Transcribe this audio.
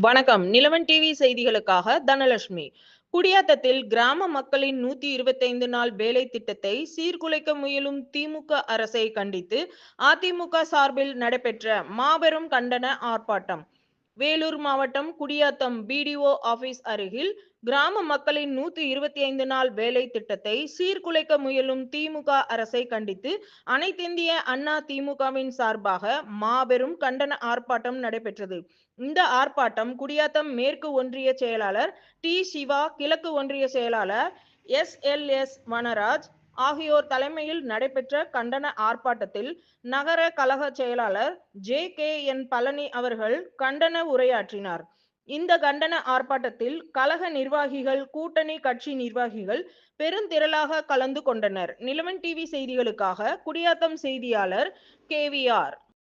வணக்கம். நிலவன் டிவி செய்திகளுக்காக தனலட்சுமி. குடியாத்தத்தில் கிராம மக்களின் நூத்தி இருபத்தைந்து நாள் வேலை திட்டத்தை சீர்குலைக்க முயலும் திமுக அரசை கண்டித்து அதிமுக சார்பில் நடைபெற்ற மாபெரும் கண்டன ஆர்ப்பாட்டம். வேலூர் மாவட்டம் குடியாத்தம் பிடிஓ ஆபீஸ் அருகில் கிராம மக்களின் நூத்தி இருபத்தி ஐந்து நாள் வேலை திட்டத்தை சீர்குலைக்க முயலும் திமுக அரசை கண்டித்து அனைத்திந்திய அண்ணா திமுகவின் சார்பாக மாபெரும் கண்டன ஆர்ப்பாட்டம் நடைபெற்றது. இந்த ஆர்ப்பாட்டம் குடியாத்தம் மேற்கு ஒன்றிய செயலாளர் டி சிவா கிழக்கு ஒன்றிய செயலாளர் எஸ் எல் எஸ் வனராஜ் ஆகியோர் தலைமையில் நடைபெற்ற கண்டன ஆர்ப்பாட்டத்தில் நகர கழக செயலாளர் ஜே கே என் பழனி அவர்கள் கண்டன உரையாற்றினார். இந்த கண்டன ஆர்ப்பாட்டத்தில் கழக நிர்வாகிகள் கூட்டணி கட்சி நிர்வாகிகள் பெருந்திரளாக கலந்து கொண்டனர். நிலவன் டிவி செய்திகளுக்காக குடியாத்தம் செய்தியாளர் கேவிஆர்